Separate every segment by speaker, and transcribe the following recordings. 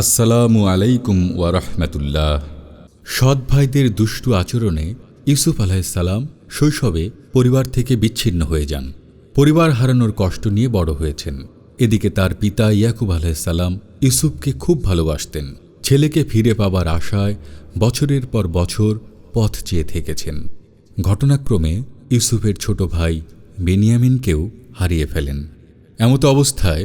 Speaker 1: আসসালামু আলাইকুম ওয়ারহমতুল্লাহ সৎ ভাইদের দুষ্টু আচরণে ইউসুফ আলাহিসাল্লাম শৈশবে পরিবার থেকে বিচ্ছিন্ন হয়ে যান। পরিবার হারানোর কষ্ট নিয়ে বড় হয়েছেন। এদিকে তার পিতা ইয়াকুব আলাহিসাল্লাম ইউসুফকে খুব ভালোবাসতেন। ছেলেকে ফিরে পাবার আশায় বছরের পর বছর পথ চেয়ে থেকেছেন। ঘটনাক্রমে ইউসুফের ছোট ভাই বেনিয়ামিনকেও হারিয়ে ফেলেন। এমতো অবস্থায়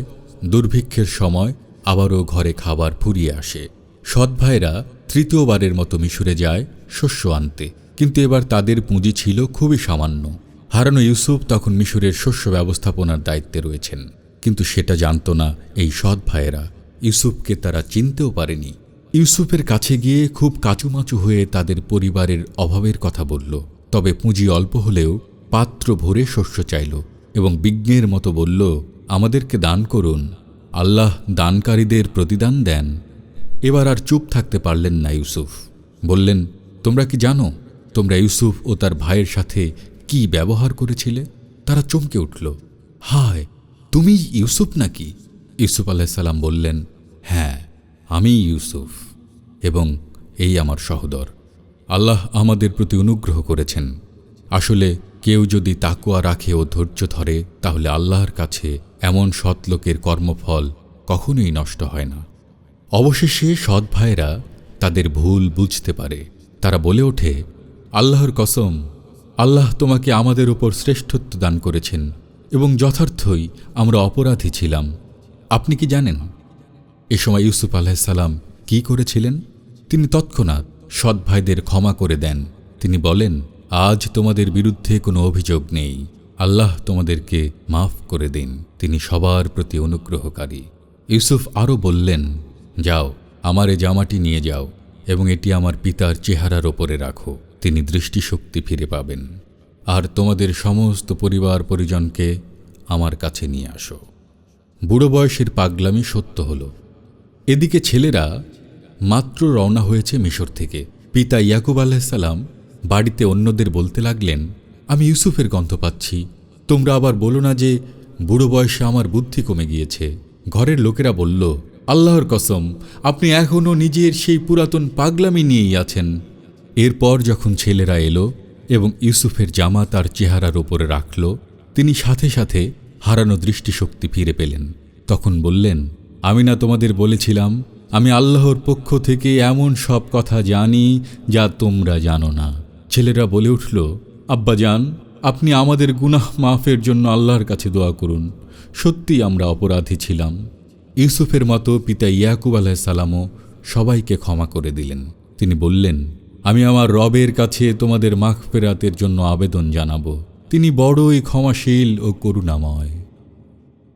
Speaker 1: দুর্ভিক্ষের সময় আবারও ঘরে খাবার ফুরিয়ে আসে। সৎ ভাইরা তৃতীয়বারের মতো মিশরে যায় শস্য আনতে। কিন্তু এবার তাদের পুঁজি ছিল খুবই সামান্য। হারানো ইউসুফ তখন মিশরের শস্য ব্যবস্থাপনার দায়িত্বে রয়েছেন। কিন্তু সেটা জানত না এই সৎ ভাইয়েরা। ইউসুফকে তারা চিনতেও পারেনি। ইউসুফের কাছে গিয়ে খুব কাচুমাচু হয়ে তাদের পরিবারের অভাবের কথা বলল। তবে পুঁজি অল্প হলেও পাত্র ভরে শস্য চাইল এবং বিজ্ঞের মতো বলল, আমাদেরকে দান করুন। আল্লাহ দানকারীদের প্রতিদান দেন। এবার আর চুপ থাকতে পারলেন না ইউসুফ। বললেন, তোমরা কি জানো, তোমরা ইউসুফ ও তার ভাইয়ের সাথে কি ব্যবহার করেছিলে? তারা চমকে উঠল। হায়, তুমি ইউসুফ নাকি? ইউসুফ আলাইসাল্লাম বললেন হ্যাঁ আমি ইউসুফ এবং এই আমার সহদর। আল্লাহ আমাদের প্রতি অনুগ্রহ করেছেন। আসলে কেউ যদি তাকুয়া রাখে ও ধৈর্য ধরে, তাহলে আল্লাহর কাছে এমন সৎলোকের কর্মফল কখনোই নষ্ট হয় না। অবশেষে সৎ ভাইরা তাদের ভুল বুঝতে পারে। তারা বলে ওঠে, আল্লাহর কসম, আল্লাহ তোমাকে আমাদের উপর শ্রেষ্ঠত্ব দান করেছেন এবং যথার্থই আমরা অপরাধী ছিলাম। আপনি কি জানেন, এ সময় ইউসুফ আলাহিসাল্লাম কি করেছিলেন? তিনি তৎক্ষণাৎ সৎ ভাইদের ক্ষমা করে দেন। তিনি বলেন, আজ তোমাদের বিরুদ্ধে কোনো অভিযোগ নেই। আল্লাহ তোমাদেরকে মাফ করে দিন, তিনি সবার প্রতি অনুগ্রহকারী। ইউসুফ আরও বললেন, যাও, আমার এ জামাটি নিয়ে যাও এবং এটি আমার পিতার চেহারার ওপরে রাখো, তিনি দৃষ্টিশক্তি ফিরে পাবেন। আর তোমাদের সমস্ত পরিবার পরিজনকে আমার কাছে নিয়ে আসো। বুড়ো বয়সের পাগলামি সত্য হল। এদিকে ছেলেরা মাত্র রওনা হয়েছে মিশর থেকে। পিতা ইয়াকুব আলাহিসাল্লাম বাড়িতে অন্যদের বলতে লাগলেন আমি ইউসুফের গন্ধ পাচ্ছি। তোমরা আবার বলো না যে, বুড়ো বয়সে আমার বুদ্ধি কমে গিয়েছে। ঘরের লোকেরা বলল, আল্লাহর কসম, আপনি এখনও নিজের সেই পুরাতন পাগলামি নিয়েই আছেন। এরপর যখন ছেলেরা এলো এবং ইউসুফের জামা তার চেহারার ওপরে রাখল, তিনি সাথে সাথে হারানো দৃষ্টিশক্তি ফিরে পেলেন। তখন বললেন, আমি না তোমাদের বলেছিলাম, আমি আল্লাহর পক্ষ থেকে এমন সব কথা জানি যা তোমরা জানো না। ছেলেরা বলে উঠল আব্বাজান আপনি আমাদের গুনাহ মাফের জন্য আল্লাহর কাছে দোয়া করুন। সত্যি আমরা অপরাধী ছিলাম। ইউসুফের মতো পিতা ইয়াকুব আলাহিসাল্লামও সবাইকে ক্ষমা করে দিলেন। তিনি বললেন, আমি আমার রবের কাছে তোমাদের মাখ ফেরাতের জন্য আবেদন জানাব। তিনি বড়ই ক্ষমাশীল ও করুণাময়।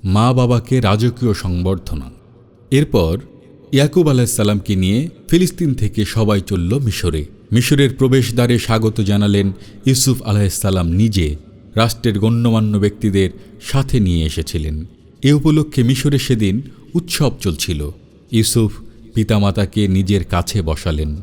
Speaker 1: মা বাবাকে রাজকীয় সংবর্ধনা। এরপর ইয়াকুব আলাহিসাল্লামকে নিয়ে ফিলিস্তিন থেকে সবাই চলল মিশরে। মিশরের প্রবেশদ্বারে স্বাগত জানালেন ইউসুফ আলাহিসাল্লাম নিজে, রাষ্ট্রের গণ্যমান্য ব্যক্তিদের সাথে নিয়ে এসেছিলেন। এ উপলক্ষে মিশরে সেদিন উৎসব চলছিল। ইউসুফ পিতামাতাকে নিজের কাছে বসালেন।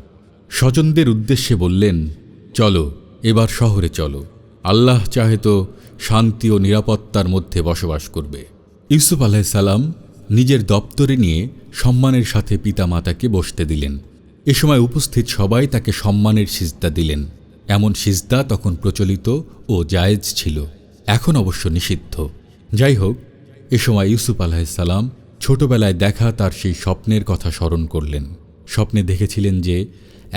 Speaker 1: স্বজনদের উদ্দেশ্যে বললেন, চলো, এবার শহরে চলো। আল্লাহ চাহে তো শান্তি ও নিরাপত্তার মধ্যে বসবাস করবে। ইউসুফ আলাহিসাল্লাম নিজের দপ্তরে নিয়ে সম্মানের সাথে পিতামাতাকে বসতে দিলেন। এ সময় উপস্থিত সবাই তাকে সম্মানের সিজদা দিলেন। এমন সিজদা তখন প্রচলিত ও জায়েজ ছিল, এখন অবশ্য নিষিদ্ধ। যাই হোক এ সময় ইউসুফ আলাহিসাল্লাম ছোটবেলায় দেখা তার সেই স্বপ্নের কথা স্মরণ করলেন। স্বপ্নে দেখেছিলেন যে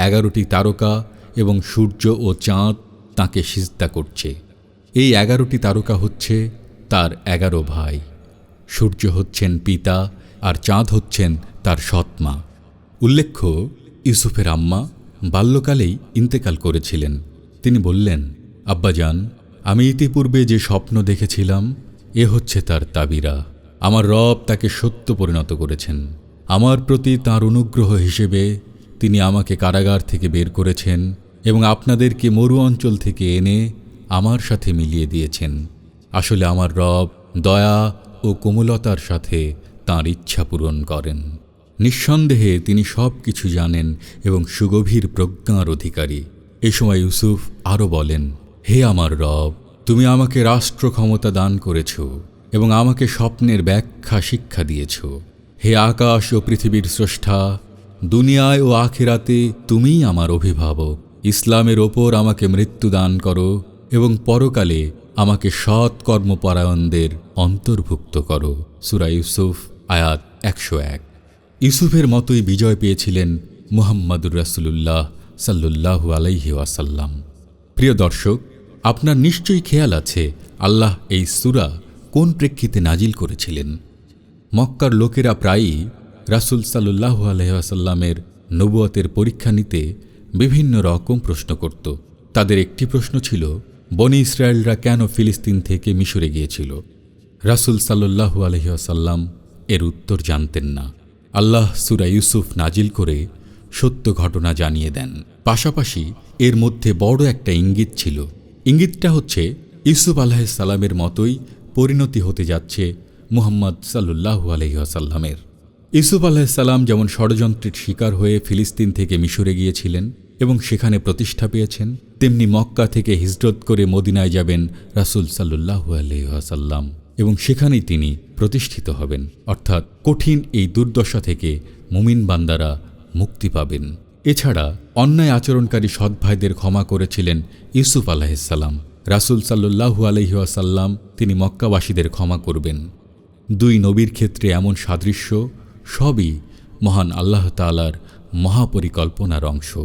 Speaker 1: এগারোটি তারকা এবং সূর্য ও চাঁদ তাকে সিজদা করছে। এই এগারোটি তারকা হচ্ছে তার এগারো ভাই। সূর্য হচ্ছেন পিতা আর চাঁদ হচ্ছেন তার সৎমা। উল্লেখ্য ইউসুফের আম্মা বাল্যকালেই ইন্তেকাল করেছিলেন। তিনি বললেন আব্বাজান আমি ইতিপূর্বে যে স্বপ্ন দেখেছিলাম, এ হচ্ছে তার তাবিরা। আমার রব তাকে সত্য পরিণত করেছেন। আমার প্রতি তার অনুগ্রহ হিসেবে তিনি আমাকে কারাগার থেকে বের করেছেন এবং আপনাদেরকে মরু অঞ্চল থেকে এনে আমার সাথে মিলিয়ে দিয়েছেন। আসলে আমার রব দয়া ও কোমলতার সাথে তাঁর ইচ্ছা পূরণ করেন। নিঃসন্দেহে তিনি সব কিছু জানেন এবং সুগভীর প্রজ্ঞার অধিকারী। এ সময় ইউসুফ আরও বলেন, হে আমার রব, তুমি আমাকে রাষ্ট্র ক্ষমতা দান করেছ এবং আমাকে স্বপ্নের ব্যাখ্যা শিক্ষা দিয়েছ। হে আকাশ ও পৃথিবীর স্রষ্টা, দুনিয়ায় ও আখিরাতে তুমিই আমার অভিভাবক। ইসলামের ওপর আমাকে মৃত্যু দান করো এবং পরকালে আমাকে সৎ কর্মপরায়ণদের অন্তর্ভুক্ত করো। সুরা ইউসুফ, আয়াত একশো এক। ইউসুফের মতোই বিজয় পেয়েছিলেন মুহাম্মাদুর রাসুলুল্লাহ সাল্লুল্লাহু আলাইহি ওয়াসাল্লাম। প্রিয় দর্শক, আপনার নিশ্চয়ই খেয়াল আছে আল্লাহ এই সুরা কোন প্রেক্ষিতে নাজিল করেছিলেন। মক্কার লোকেরা প্রায়ই রাসুল সাল্লু আলহাসাল্লামের নবুয়তের পরীক্ষা নিতে বিভিন্ন রকম প্রশ্ন করত। তাদের একটি প্রশ্ন ছিল, বনি ইসরায়েলরা কেন ফিলিস্তিন থেকে মিশরে গিয়েছিল? রাসুল সাল্লু আলহিহাসাল্লাম এর উত্তর জানতেন না। আল্লাহ সুরা ইউসুফ নাজিল করে সত্য ঘটনা জানিয়ে দেন। পাশাপাশি এর মধ্যে বড় একটা ইঙ্গিত ছিল। ইঙ্গিতটা হচ্ছে, ইউসুফ আলাহিসাল্লামের মতোই পরিণতি হতে যাচ্ছে মুহাম্মদ সাল্লু আলহিহাসাল্লামের ইউসুফ আলাহিসাল্লাম যেমন ষড়যন্ত্রের শিকার হয়ে ফিলিস্তিন থেকে মিশরে গিয়েছিলেন এবং সেখানে প্রতিষ্ঠা পেয়েছেন, তেমনি মক্কা থেকে হিজরত করে মদিনায় যাবেন রাসুল সাল্লু আলহাসাল্লাম এবং সেখানেই তিনি প্রতিষ্ঠিত হবেন। অর্থাৎ কঠিন এই দুর্দশা থেকে মুমিন বান্দারা মুক্তি পাবেন। এছাড়া অন্যায় আচরণকারী সৎভাইদের ক্ষমা করেছিলেন ইউসুফ আলাহিসাল্লাম রাসুল সাল্লু আলহিহাসাল্লাম তিনি মক্কাবাসীদের ক্ষমা করবেন। দুই নবীর ক্ষেত্রে এমন সাদৃশ্য সবই মহান আল্লাহ তালার মহাপরিকল্পনার অংশ।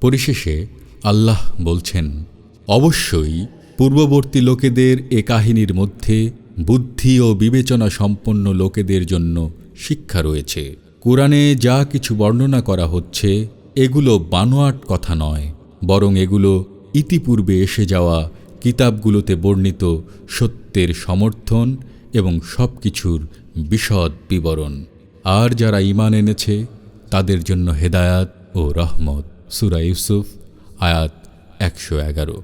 Speaker 1: পরিশেষে আল্লাহ বলছেন, অবশ্যই পূর্ববর্তী লোকেদের এ কাহিনীর মধ্যে বুদ্ধি ও বিবেচনা সম্পন্ন লোকেদের জন্য শিক্ষা রয়েছে। কোরআনে যা কিছু বর্ণনা করা হচ্ছে, এগুলো বানোয়াট কথা নয়, বরং এগুলো ইতিপূর্বে এসে যাওয়া কিতাবগুলোতে বর্ণিত সত্যের সমর্থন এবং সব কিছুর বিশদ বিবরণ। আর যারা ইমান এনেছে, তাদের জন্য হেদায়াত ও রহমত। সুরা ইউসুফ, আয়াত একশো এগারো।